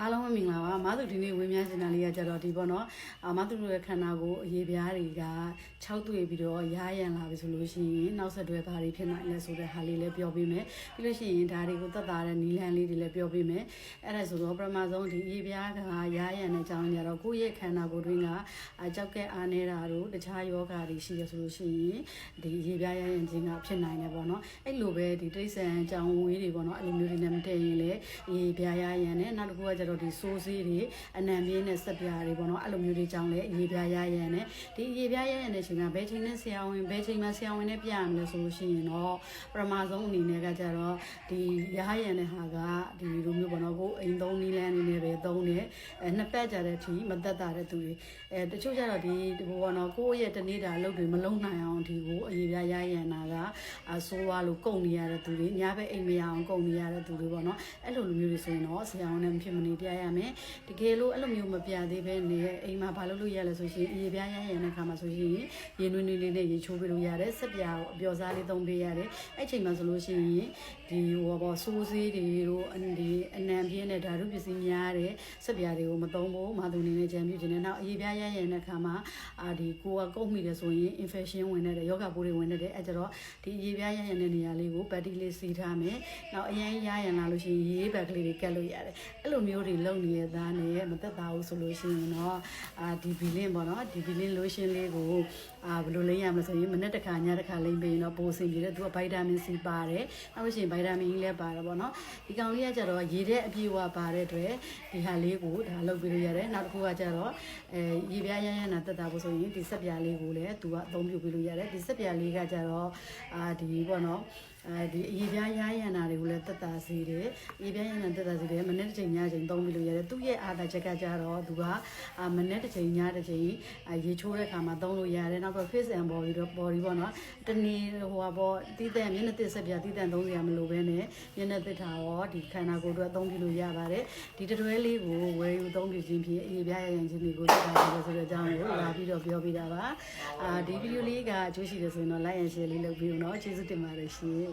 အားလုံးပဲမင်္ဂလာပါမသူဒီနေ့ဝင်းမြန်းစင်တာလေးကကြတော့ဒီပေါ့နော်အမသူတို့ရဲ့ခန္ဓာကိုယ်အရေးပြားတွေက6တွေ့ပြီးတော့ရားရန်လာပြီဆိုလို့ရှိရင်နောက်ဆက်တွဲဘာတွေဖြစ်နိုင်လဲဆိုတဲ့ဟာလေးလည်းပြောပြမယ်ပြီးလို့ရှိရင်ဒါတွေကိုသက်သာတဲ့နီလန်လေးတွေလည်းပြောပြမယ်အဲ့ဒါဆိုတော့ပထမဆုံးဒီအရေးပြားကရားရန်တဲ့အကြောင်းကြတော့ကိုယ့်ရဲ့ခန္ဓာကိုယ်တွင်းကအကြောက်ကဲအားနေတာတို့တခြားယောဂါတွေရှိရဆိုလို့ရှိရင်ဒီအရေးပြားရရန်ခြင်းကဖြစ်နိုင်တယ်ပေါ့နော်အဲ့လိုပဲဒီတိရစ္ဆာန်အကြောင်းဝေးတွေပေါ့နော်အဲ့လိုမျိုးတွေနဲ့မတည့်ရင်လည်းအရေးပြားရရန်နဲ့နောက်တစ်ခုကကြတော့ဒီစိုးစေးတွေအနံပြင်းနဲ့စက်ပြားတွေပေါ့နော်အဲ့လိုမျိုးတွေကြောင့်လည်းအရေးပြားရရန်နဲ့ဒီအရေးပြားရရန်တဲ့ချိန်ကဘယ်ချိန်နဲ့ဆရာဝန်ဘယ်ချိန်မှာဆရာဝန်နဲ့ပြရမလဲဆိုလို့ရှိရင်တော့ပထမဆုံးအနေနဲ့ကကြတော့ဒီရရန်တဲ့ဟာကဒီလိုမျိုးပေါ့နော်ကိုအိမ်သုံးနည်းလမ်းအနေနဲ့ပဲသုံးတယ်အဲနှစ်ပတ်ကြတဲ့အထိမသက်တာတဲ့သူတွေအဲတချို့ကြတော့ဒီဒီဘောနော်ကိုယ့်ရဲ့တနေ့တာအလုပ်တွေမလုံးနိုင်အောင်ဒီကိုအရေးပြားရရန်တာကအဆိုးဝါလို့ကုန်နေရတဲ့သူတွေညဘက်အိမ်မရအောင်ကုန်နေရတဲ့သူတွေပေါ့နော်အဲ့လိုလိုမျိုးတွေဆိုရင်တော့ဆရာဝန်နဲ့မဖြစ်မနေပြရမယ်တကယ်လို့အဲ့လိုမျိုးမပြသေးဘဲနေအိမ်မှာဘာလုပ်လို့ရလဲဆိုရှင်အရေးပြားရရန်တဲ့ခါမှာဆိုရှင်ရေနွေးနွေးလေးနဲ့ရေချိုးပေးလို့ရတယ်ဆက်ပြာကိုအပျော်စားလေးသုံးပေးရတယ်အဲ့ချိန်မှာဆိုလို့ရှိရင်ဒီဟိုဘောစိုးစေးတွေတို့အန်ဒီအနံပြင်းတဲ့ဓာတုပစ္စည်းများတဲ့ဆက်ပြာတွေကိုမသုံးဖို့မာသူနေနဲ့ကြံပြခြင်းနဲ့နောက်အရေးပြားရရန်တဲ့ခါမှာအာဒီကိုကကုတ်မိတယ်ဆိုရင် infection ဝင်တဲ့ယောဂပိုးတွေဝင်တဲ့အဲ့ကြတော့ဒီအရေးပြားရရန်တဲ့နေရာလေးကိုပတ်တီလေးစီထားမယ်နောက်အရင်ရရန်လာလို့ရှိရင်ရေးဘက်ကလေးတွေကတ်လို့ရတယ်အဲ့လိုမျိုးတွေလုပ်နေတဲ့သားနဲ့မသက်သာဘူးဆိုလို့ရှိရင်တော့အာဒီဘီလင်းပေါ့နော်ဒီဘီလင်းလိုရှင်လေးကိုအာဘယ်လိုလိမ့်ရမလဲဆိုရင်မနေ့တစ်ခါညတစ်ခါလိမ့်ပေးရင်တော့ပိုဆင်ပြေတယ်သူကဗိုက်တာမင်စီပါတယ်နောက်လို့ရှိရင်ဗိုက်တာမင်ကြီးလည်းပါတယ်ပေါ့နော်ဒီကောင်လေးကကြတော့ရေတဲ့အပြည့်အဝပါတဲ့အတွက်ဒီဟာလေးကိုဒါလုပ်ပေးလို့ရတယ်နောက်တစ်ခုကကြတော့အဲရေပြားရရနာတက်တာဖို့ဆိုရင်ဒီဆက်ပြားလေးကိုလည်းသူကအသုံးပြုပေးလို့ရတယ်ဒီဆက်ပြားလေးကကြတော့အာဒီပေါ့နော်အဲဒီအရေးပြားရရနာတွေကိုလည်းတက်တာစေတယ်အရေးပြားရရနာတက်တာစေတယ်မနေ့တစ်ချိန်ညချိန်သုံးပြီးလို့ရတယ်သူ့ရဲ့အာသာချက်ကကြတော့သူကမနေ့တစ်ချိန်ညတစ်ချိန်ရေချိုးတဲ့အခါမှာသုံးလို့ရတယ်နောက်ပြီး face and body တော့ body ပေါ့နော်တနေ့ဟိုဟာပေါ့တီးတဲ့မျက်နှာသစ်ဆက်ပြတီးတဲ့သုံးစရာမလိုဘဲနဲ့မျက်နှာသစ်ထားရောဒီခန္ဓာကိုယ်အတွက်သုံးပြီးလို့ရပါတယ်ဒီတတွဲလေးကိုဝယ်ယူသုံးပြီးခြင်းဖြင့်အေးပြရရင်ခြင်းတွေကိုသိတာဆိုတဲ့အကြောင်းကိုလာပြီးတော့ပြောပြတာပါအာဒီဗီဒီယိုလေးကအကျိုးရှိတယ်ဆိုရင်တော့ like and share လေးလုပ်ပြီးတော့ကျေးဇူးတင်ပါတယ်ရှင်